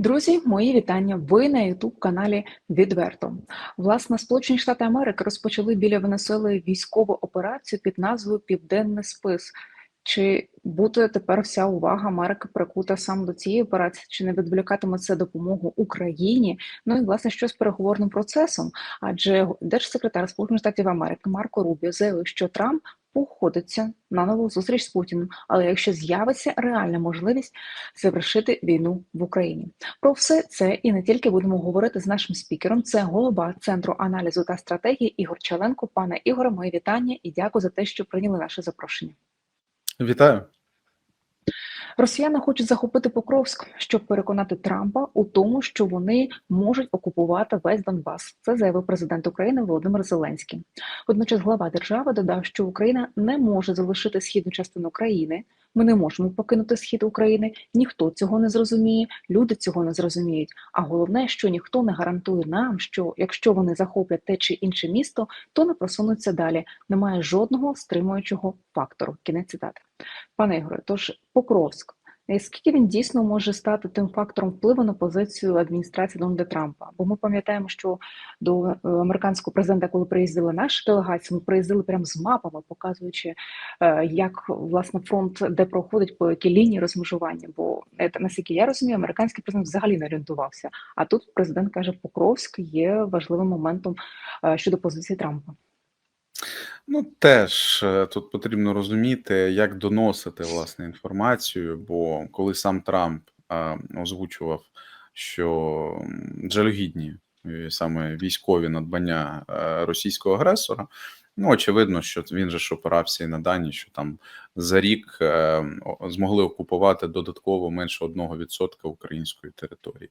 Друзі, мої вітання. Ви на youtube каналі Відверто. Власне, Сполучені Штати Америки розпочали біля Венесуели військову операцію під назвою Південний спис. Чи буде тепер вся увага Америки прикута саме до цієї операції? Чи не відволікатиме це допомогу Україні? Ну і власне що з переговорним процесом? Адже держсекретар Сполучених Штатів Америки Марко Рубіо заявив, що Трамп походиться на нову зустріч з Путіним, але якщо з'явиться реальна можливість завершити війну в Україні, про все це і не тільки будемо говорити з нашим спікером. Це голова центру аналізу та стратегії Ігор Чаленко. Пане Ігоре, мої вітання і дякую за те, що прийняли наше запрошення. Вітаю. Росіяни хочуть захопити Покровськ, щоб переконати Трампа у тому, що вони можуть окупувати весь Донбас. Це заявив президент України Володимир Зеленський. Водночас глава держави додав, що Україна не може залишити східну частину країни. Ми не можемо покинути схід України. Ніхто цього не зрозуміє, люди цього не зрозуміють. А головне, що ніхто не гарантує нам, що якщо вони захоплять те чи інше місто, то не просунуться далі. Немає жодного стримуючого фактору. Кінець цитати. Пане Ігоре, тож Покровськ. Скільки він дійсно може стати тим фактором впливу на позицію адміністрації Дональда Трампа? Бо ми пам'ятаємо, що до е, американського президента, коли приїздили наші делегації, ми приїздили прямо з мапами, показуючи, е, як власне фронт де проходить по якій лінії розмежування. Бо е, наскільки я розумію, американський президент взагалі не орієнтувався. А тут президент каже, Покровськ є важливим моментом щодо позиції Трампа. Ну, теж е, тут потрібно розуміти, як доносити власне інформацію. Бо коли сам Трамп а, озвучував, що жалюгідні саме військові надбання російського агресора, Ну, очевидно, що він же ж і на дані, що там за рік е, змогли окупувати додатково менше 1% української території.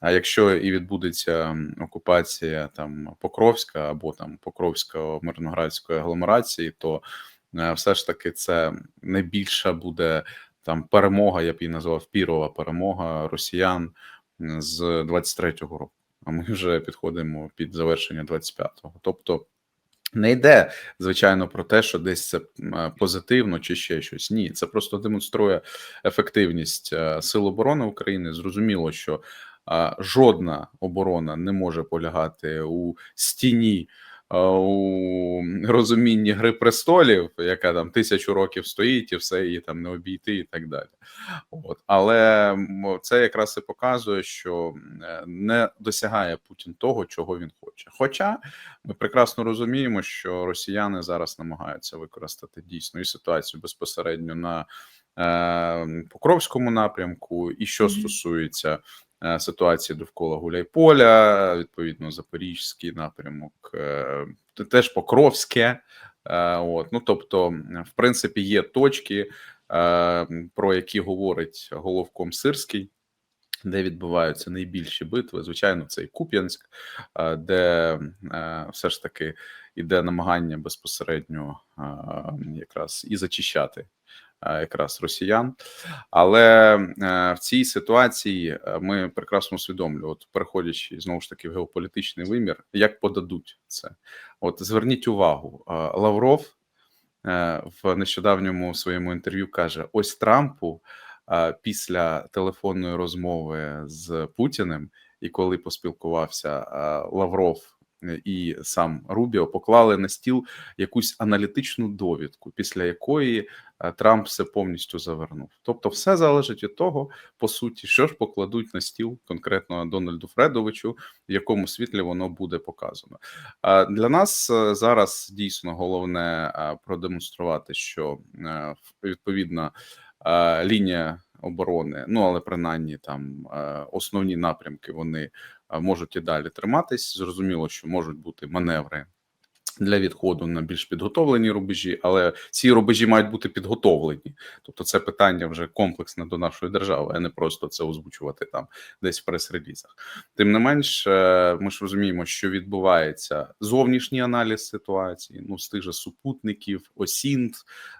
А якщо і відбудеться окупація там Покровська або там Покровсько мирноградської агломерації, то е, все ж таки це найбільша буде там перемога, я б її назвав пірова перемога росіян з 23-го року. А ми вже підходимо під завершення 25-го. Тобто. Не йде, звичайно, про те, що десь це позитивно чи ще щось. Ні, це просто демонструє ефективність е, Сил оборони України. Зрозуміло, що жодна оборона не може полягати у стіні у розумінні гри престолів, яка там тисячу років стоїть, і все її там не обійти, і так далі. От але це якраз і показує, що е, не досягає Путін того, чого він хоче. Хоча ми прекрасно розуміємо, що росіяни зараз намагаються використати дійсно і ситуацію безпосередньо на е, Покровському напрямку, і що mm -hmm. стосується Е, ситуації довкола Гуляйполя, відповідно, Запорізький напрямок, е, теж Покровське. Е, от, ну тобто, в принципі, є точки, про які говорить головком Сирський. Де відбуваються найбільші битви, звичайно, це і Куп'янськ, де все ж таки йде намагання безпосередньо якраз і зачищати якраз росіян. Але е, в цій ситуації е, ми прекрасно усвідомлюємо, от переходячи знову ж таки в геополітичний вимір, як подадуть це. От зверніть увагу, Лавров е, в нещодавньому своєму інтерв'ю каже: ось Трампу після телефонної розмови з Путіним, і коли поспілкувався Лавров і сам Рубіо поклали на стіл якусь аналітичну довідку, після якої Трамп все повністю завернув. Тобто, все залежить від того, по суті, що ж покладуть на стіл конкретно Дональду Фредовичу, в якому світлі воно буде показано. Для нас е, зараз дійсно головне е, продемонструвати, що відповідна лінія оборони, ну але принаймні там основні напрямки вони можуть і далі триматись. Зрозуміло, що можуть бути маневри для відходу на більш підготовлені рубежі, але ці рубежі мають бути підготовлені. Тобто, це питання вже комплексне до нашої держави, а не просто це озвучувати там десь в прес-релізах. Тим не менш, е, ми ж розуміємо, що відбувається зовнішній аналіз ситуації, ну з тих же супутників, осінт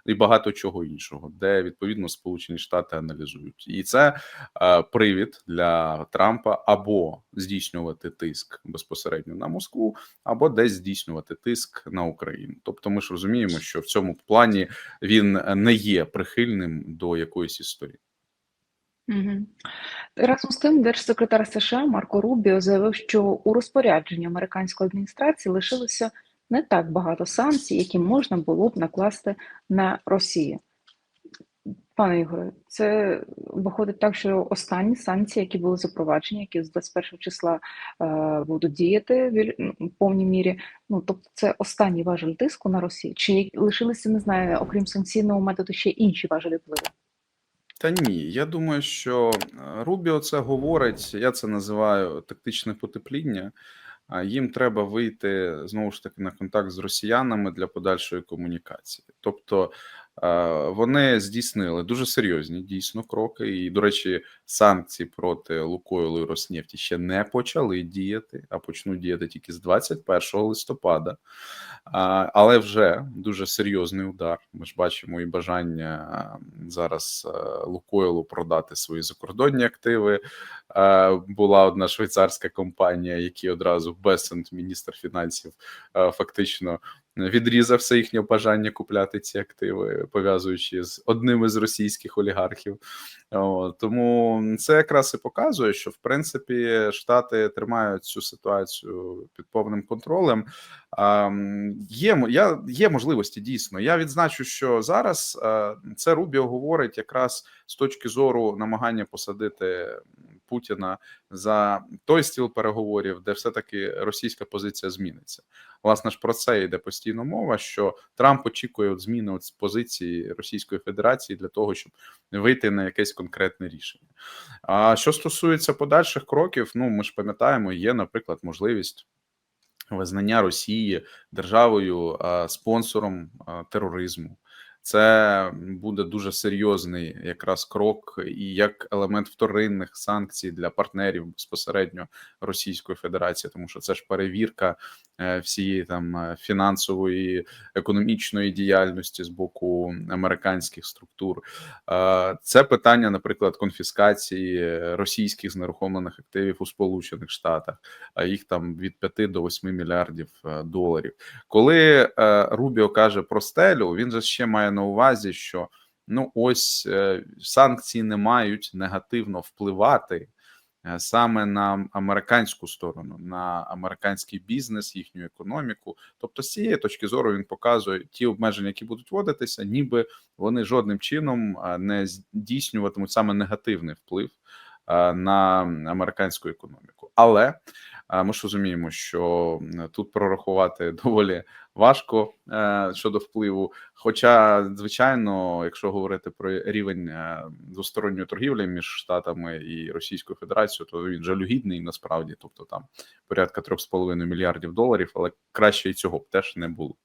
і багато чого іншого, де відповідно Сполучені Штати аналізують, і це е, привід для Трампа або здійснювати тиск безпосередньо на Москву, або десь здійснювати тиск тиск на Україну. Тобто, ми ж розуміємо, що в цьому плані він не є прихильним до якоїсь історії. Угу. Разом з тим, держсекретар США Марко Рубіо заявив, що у розпорядженні американської адміністрації лишилося не так багато санкцій, які можна було б накласти на Росію. Пане Ігоре, це виходить так, що останні санкції, які були запроваджені, які з 21 числа е, будуть діяти в повній мірі. Ну тобто, це останній важель тиску на Росію. Чи лишилися, не знаю, окрім санкційного методу, ще інші важелі впливу? Та ні, я думаю, що е, Рубіо це говорить, я це називаю тактичне потепління. Їм треба вийти знову ж таки на контакт з росіянами для подальшої комунікації. Тобто вони здійснили дуже серйозні дійсно кроки. І, до речі, санкції проти Лукойлу і Роснефті ще не почали діяти, а почнуть діяти тільки з 21 листопада. Але вже дуже серйозний удар. Ми ж бачимо і бажання зараз а, Лукойлу продати свої закордонні активи. Була одна швейцарська компанія, які одразу Бесент, міністр фінансів, фактично відрізав все їхнє бажання купляти ці активи, пов'язуючи з одним із російських олігархів. О, тому це якраз і показує, що в принципі Штати тримають цю ситуацію під повним контролем. А, є, я, є можливості дійсно. Я відзначу, що зараз а, це Рубіо говорить якраз з точки зору намагання посадити Путіна за той стіл переговорів, де все-таки російська позиція зміниться. Власне ж про це йде постійно мова. Що Трамп очікує от зміни от з позиції Російської Федерації для того, щоб вийти на якесь конкретне рішення. А що стосується подальших кроків, ну ми ж пам'ятаємо, є, наприклад, можливість визнання Росії державою спонсором тероризму. Це буде дуже серйозний якраз крок і як елемент вторинних санкцій для партнерів безпосередньо Російської Федерації, тому що це ж перевірка е, всієї там е, фінансової економічної діяльності з боку американських структур. Е, Це питання, наприклад, конфіскації російських знерухомлених активів у Сполучених Штатах, а їх там від 5 до 8 мільярдів доларів. Коли Рубіо каже про стелю, він же ще має на увазі, що ну ось е, санкції не мають негативно впливати е, саме на американську сторону, на американський бізнес, їхню економіку. Тобто, з цієї точки зору він показує ті обмеження, які будуть вводитися, ніби вони жодним чином е, не здійснюватимуть саме негативний вплив на американську економіку. Але ми ж розуміємо, що тут прорахувати доволі важко е, щодо впливу. Хоча, звичайно, якщо говорити про рівень е, двосторонньої торгівлі між штатами і Російською Федерацією, то він жалюгідний насправді, тобто там порядка 3,5 мільярдів доларів, але краще і цього б теж не було.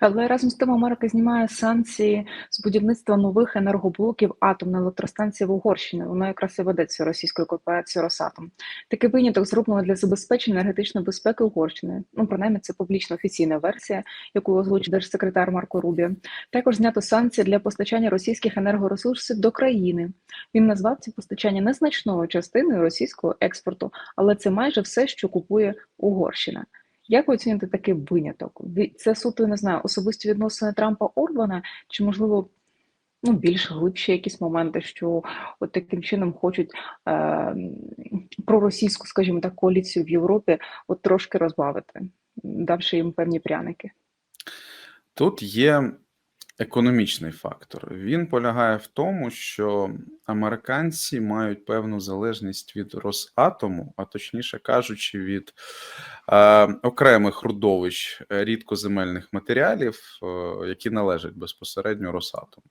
Але разом з тим Америка знімає санкції з будівництва нових енергоблоків атомної електростанції в Угорщині. Воно якраз і ведеться російською корпорацією Росатом. Такий виняток зроблено для забезпечення енергетичної безпеки Угорщини. Ну, принаймні, це публічна офіційна версія, яку озвучив держсекретар Марко Рубіо. Також знято санкції для постачання російських енергоресурсів до країни. Він назвав ці постачання незначною частиною російського експорту, але це майже все, що купує Угорщина. Як ви оцінюєте такий виняток? Це суто, не знаю, особисті відносини Трампа Орбана, чи можливо ну, більш глибші якісь моменти, що от таким чином хочуть е, проросійську, скажімо так, коаліцію в Європі от трошки розбавити, давши їм певні пряники? Тут є економічний фактор. Він полягає в тому, що американці мають певну залежність від Росатому, а точніше кажучи, від е, окремих родовищ рідкоземельних матеріалів, е, які належать безпосередньо Росатому.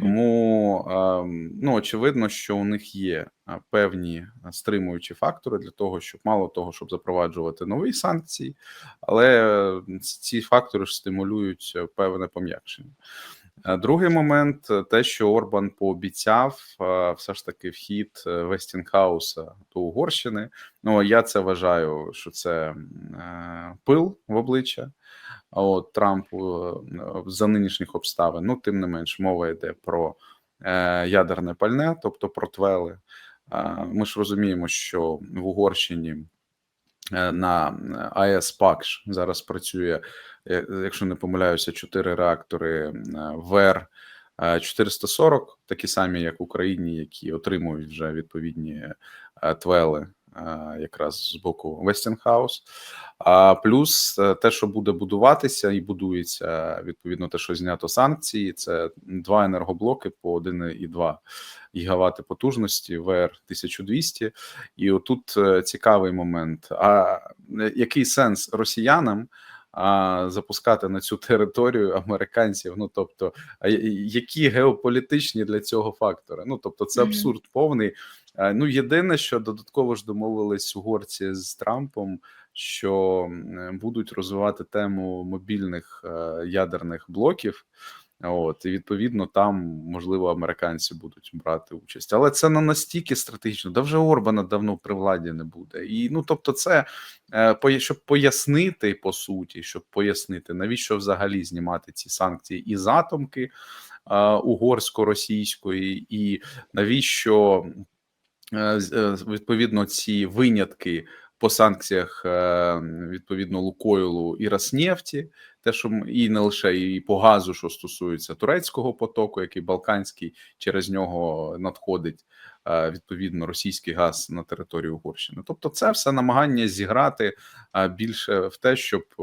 Тому ем, ну очевидно, що у них є певні стримуючі фактори для того, щоб мало того, щоб запроваджувати нові санкції, але е, ці фактори ж стимулюють е, певне пом'якшення. Е, Другий момент е, те, що Орбан пообіцяв е, все ж таки вхід е, Вестінгхауса до Угорщини. Ну я це вважаю, що це е, пил в обличчя. От Трампу е, за нинішніх обставин. Ну, тим не менш, мова йде про е, ядерне пальне, тобто про твели. Е, ми ж розуміємо, що в Угорщині е, на АЕС ПАКШ зараз працює, е, якщо не помиляюся, чотири реактори е, ВЕР. е, 440, такі самі, як в Україні, які отримують вже відповідні е, твели е, якраз з боку Westinghouse. А плюс е, те, що буде будуватися і будується, відповідно, те, що знято санкції, це два енергоблоки по 1,2 гігавати потужності ВР 1200. І отут е, цікавий момент. А е, який сенс росіянам? А запускати на цю територію американців, ну тобто, які геополітичні для цього фактори? Ну тобто, це абсурд повний. Е, Ну єдине, що додатково ж домовились угорці з Трампом, що будуть розвивати тему мобільних е, ядерних блоків. От і відповідно там можливо американці будуть брати участь, але це не настільки стратегічно. Да вже Орбана давно при владі не буде. І ну тобто, це е, щоб пояснити по суті, щоб пояснити, навіщо взагалі знімати ці санкції із атомки е, угорсько-російської, і навіщо відповідно ці винятки по санкціях е, відповідно Лукойлу і Роснефті, те, що і не лише і по газу, що стосується турецького потоку, який балканський, через нього надходить. е, відповідно російський газ на територію Угорщини. Тобто, це все намагання зіграти е, більше в те, щоб е,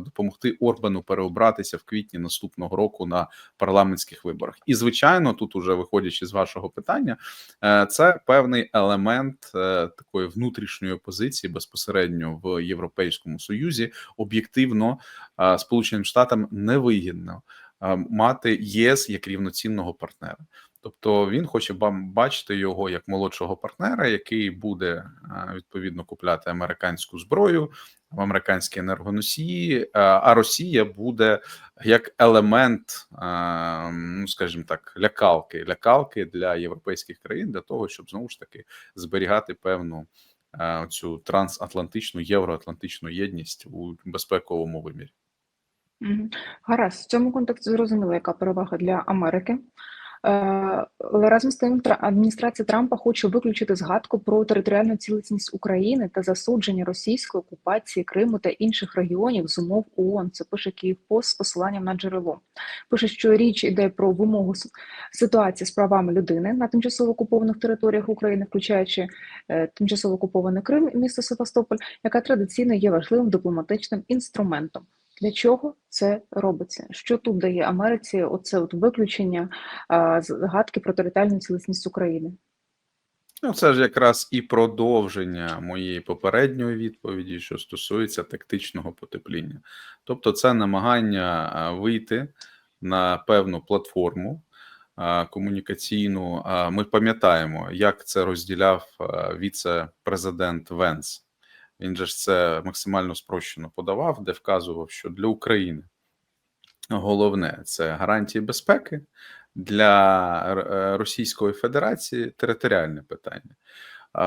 допомогти Орбану переобратися в квітні наступного року на парламентських виборах. І звичайно, тут уже виходячи з вашого питання, е, це певний елемент е, такої внутрішньої опозиції безпосередньо в Європейському Союзі. Об'єктивно е, Сполученим Штатам невигідно е, мати ЄС як рівноцінного партнера. Тобто він хоче бам- бачити його як молодшого партнера, який буде е, відповідно купляти американську зброю, американські енергоносії, е, а Росія буде як елемент, е, ну скажімо так, лякалки, лякалки для європейських країн для того, щоб знову ж таки зберігати певну цю трансатлантичну євроатлантичну єдність у безпековому вимірі. Гаразд, в цьому контексті зрозуміло, яка перевага для Америки. Е, разом з тим, Тра- адміністрація Трампа хоче виключити згадку про територіальну цілісність України та засудження російської окупації Криму та інших регіонів з умов ООН. Це пише Київпост з посиланням на джерело. Пише, що річ йде про вимогу ситуації з правами людини на тимчасово окупованих територіях України, включаючи е, тимчасово окупований Крим і місто Севастополь, яка традиційно є важливим дипломатичним інструментом. Для чого це робиться? Що тут дає Америці оце от виключення згадки про територіальну цілісність України? Ну, це ж якраз і продовження моєї попередньої відповіді, що стосується тактичного потепління. Тобто, це намагання вийти на певну платформу комунікаційну. Ми пам'ятаємо, як це розділяв віце-президент Венс. Він же ж це максимально спрощено подавав, де вказував, що для України головне це гарантії безпеки для е, Російської Федерації територіальне питання.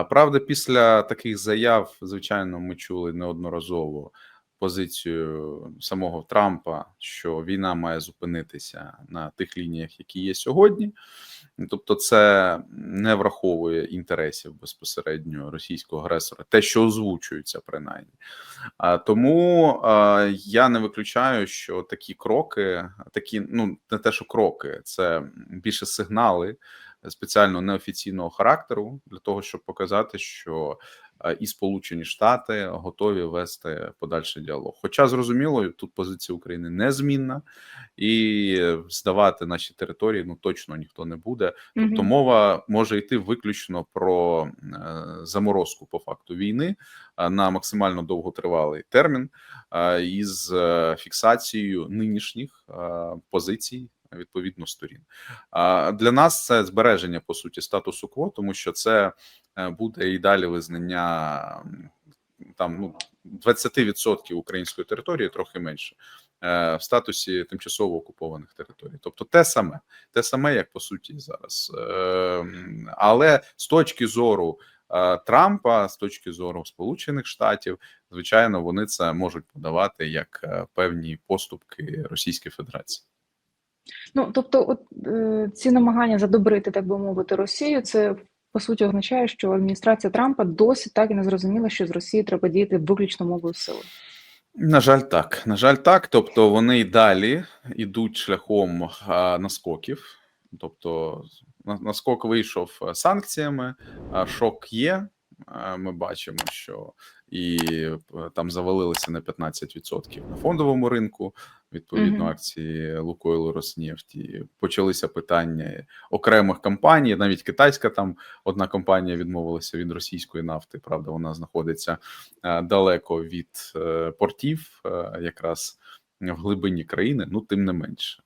Правда, після таких заяв, звичайно, ми чули неодноразово позицію самого Трампа, що війна має зупинитися на тих лініях, які є сьогодні. Тобто, це не враховує інтересів безпосередньо російського агресора, те, що озвучується, принаймні. А тому а, я не виключаю, що такі кроки, такі, ну не те, що кроки, це більше сигнали спеціально неофіційного характеру для того, щоб показати, що і Сполучені Штати готові вести подальший діалог. Хоча зрозуміло, тут позиція України незмінна, і здавати наші території ну точно ніхто не буде. Тобто мова може йти виключно про е, заморозку по факту війни е, на максимально довготривалий термін е, із е, фіксацією нинішніх е, позицій. Відповідно сторін для нас це збереження по суті статусу кво, тому що це е, буде і далі визнання там ну 20% української території, трохи менше е, в статусі тимчасово окупованих територій. Тобто те саме, те саме, як по суті зараз. Е, Але з точки зору Трампа, з точки зору Сполучених Штатів, звичайно, вони це можуть подавати як певні поступки Російської Федерації. Ну тобто, от е, ці намагання задобрити, так би мовити, Росію, це по суті означає, що адміністрація Трампа досі так і не зрозуміла, що з Росії треба діяти виключно мовою сили. На жаль, так. На жаль, так. Тобто вони й далі йдуть шляхом а, наскоків. Тобто, на- наскок вийшов е, санкціями, а шок є. Ми бачимо, що і е, там завалилися на 15% на фондовому ринку. Відповідно, акції Лукойлу Роснефті. Почалися питання окремих компаній. Навіть китайська там одна компанія відмовилася від російської нафти. Правда, вона знаходиться е, далеко від е, портів, е, якраз в глибині країни. Ну, тим не менш,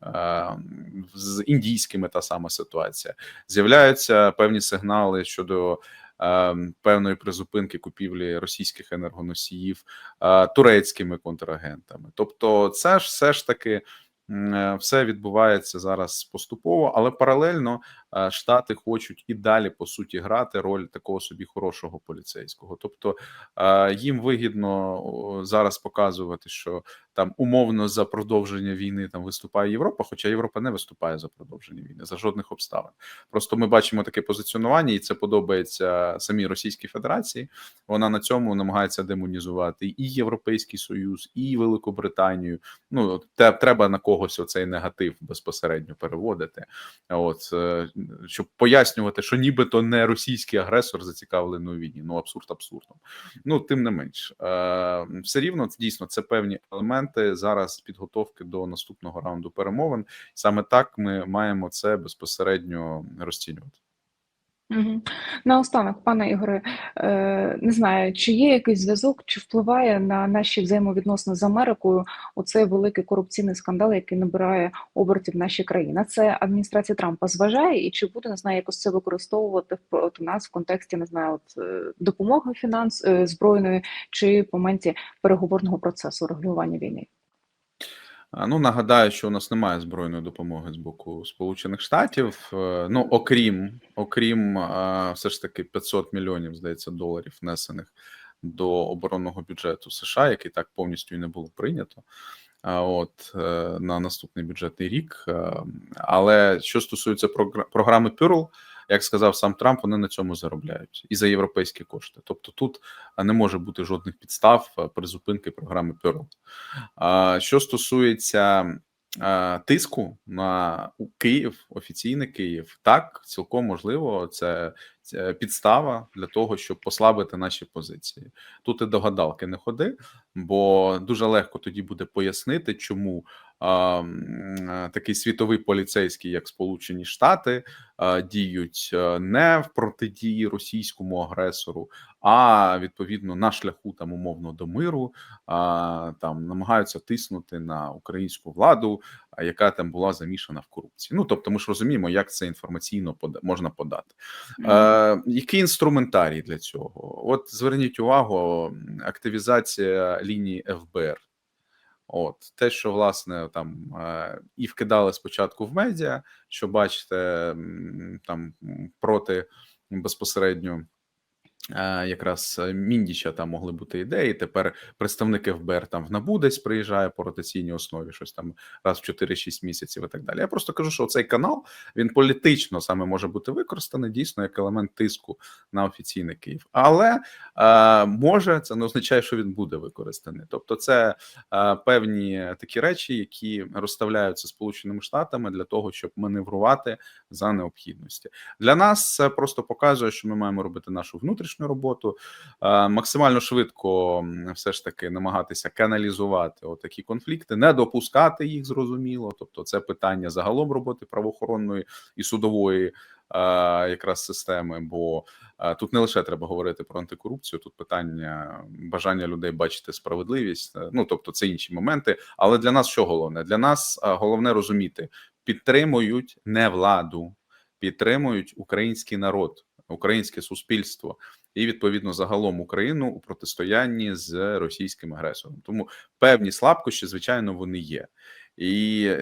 з індійськими та сама ситуація. З'являються певні сигнали щодо. Е, Певної призупинки купівлі російських енергоносіїв е, турецькими контрагентами, тобто, це ж все ж таки е, все відбувається зараз поступово, але паралельно е, штати хочуть і далі по суті грати роль такого собі хорошого поліцейського. Тобто їм вигідно зараз показувати, що там умовно за продовження війни там виступає Європа, хоча Європа не виступає за продовження війни за жодних обставин. Просто ми бачимо таке позиціонування, і це подобається самій Російській Федерації. Вона на цьому намагається демонізувати і Європейський Союз, і Велику Британію. Ну те треба на когось оцей негатив безпосередньо переводити. От е, щоб пояснювати, що нібито не російський агресор зацікавлений у війні. Ну абсурд абсурдом. Ну тим не менш, е, все рівно дійсно це певні елементи зараз підготовки до наступного раунду перемовин. Саме так ми маємо це безпосередньо розцінювати. Угу. Наостанок, пане Ігоре, е, не знаю, чи є якийсь зв'язок, чи впливає на наші взаємовідносини з Америкою оцей великий корупційний скандал, який набирає обертів в нашій країні. Це адміністрація Трампа зважає, і чи буде не знаю, якось це використовувати проти нас в контексті не знаю, от е, допомоги фінанс е, збройної чи в моменті переговорного процесу регулювання війни? Ну нагадаю, що у нас немає збройної допомоги з боку Сполучених Штатів. Е, Ну окрім окрім все ж таки 500 мільйонів, здається, доларів внесених до оборонного бюджету США, який так повністю і не було прийнято. От е, на наступний бюджетний рік. Е, Але що стосується програ- програми Pearl, як сказав сам Трамп, вони на цьому заробляють і за європейські кошти. Тобто тут не може бути жодних підстав призупинки програми. А, Що стосується тиску на Київ, офіційний Київ, так цілком можливо, це, підстава для того, щоб послабити наші позиції. Тут і до гадалки не ходи, бо дуже легко тоді буде пояснити, чому такий світовий поліцейський, як Сполучені Штати, діють не в протидії російському агресору, а відповідно на шляху там умовно до миру, там намагаються тиснути на українську владу, яка там була замішана в корупції. Ну тобто, ми ж розуміємо, як це інформаційно можна подати. Е, який інструментарій для цього? От зверніть увагу, активізація лінії ФБР. От те, що власне там е, і вкидали спочатку в медіа, що бачите, там проти безпосередньо. Е, Якраз е, Міндіча там могли бути ідеї. Тепер представник ФБР там в НАБУ десь приїжджає по ротаційній основі, щось там раз в 4-6 місяців і так далі. Я просто кажу, що цей канал він політично саме може бути використаний дійсно як елемент тиску на офіційний Київ. Але е, може це не означає, що він буде використаний. Тобто, це е, певні такі речі, які розставляються Сполученими Штатами для того, щоб маневрувати за необхідності. Для нас це просто показує, що ми маємо робити нашу внутрішню роботу, е, максимально швидко все ж таки намагатися каналізувати отакі конфлікти, не допускати їх зрозуміло. Тобто, це питання загалом роботи правоохоронної і судової. е, Якраз системи, бо е, тут не лише треба говорити про антикорупцію, тут питання бажання людей бачити справедливість. Ну тобто, це інші моменти. Але для нас що головне? Для нас головне розуміти, підтримують не владу, підтримують український народ, українське суспільство і відповідно загалом Україну у протистоянні з російським агресором. Тому певні слабкощі, звичайно, вони є. І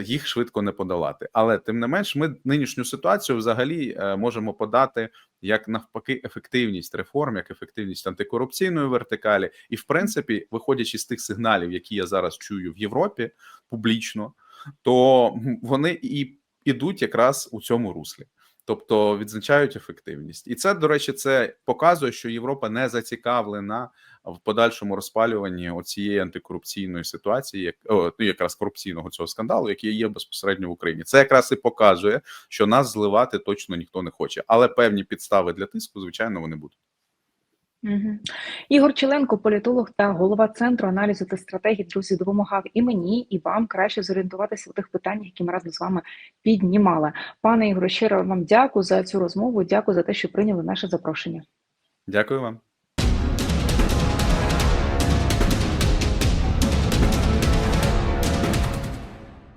їх швидко не подолати, але тим не менш, ми нинішню ситуацію взагалі е, можемо подати як навпаки ефективність реформ, як ефективність антикорупційної вертикалі, і в принципі, виходячи з тих сигналів, які я зараз чую в Європі публічно, то вони і ідуть якраз у цьому руслі. Тобто відзначають ефективність. І це, до речі, це показує, що Європа не зацікавлена в подальшому розпалюванні оцієї антикорупційної ситуації, як ну якраз корупційного цього скандалу, який є безпосередньо в Україні. Це якраз і показує, що нас зливати точно ніхто не хоче, але певні підстави для тиску, звичайно, вони будуть. Ігор Челенко, політолог та голова центру аналізу та стратегії друзі, допомагав і мені, і вам краще зорієнтуватися в тих питаннях, які ми разом з вами піднімали. Пане Ігоре, щиро вам дякую за цю розмову. Дякую за те, що прийняли наше запрошення. Дякую вам.